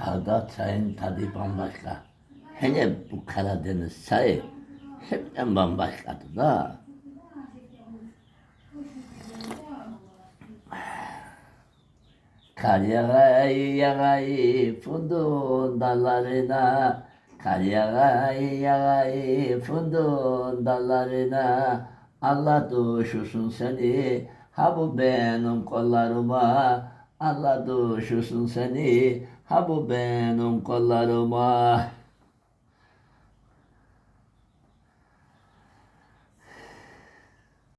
Burada çayın tadı bambaşka. Hele bu Karadeniz çayı hepten bambaşkadır da. Kar yağay yağay funduğun dallarına Kar yağay yağay funduğun dallarına Allah duşusun seni ha bu benim kollarıma Allah duşusun seni. Ha bu benim kollarıma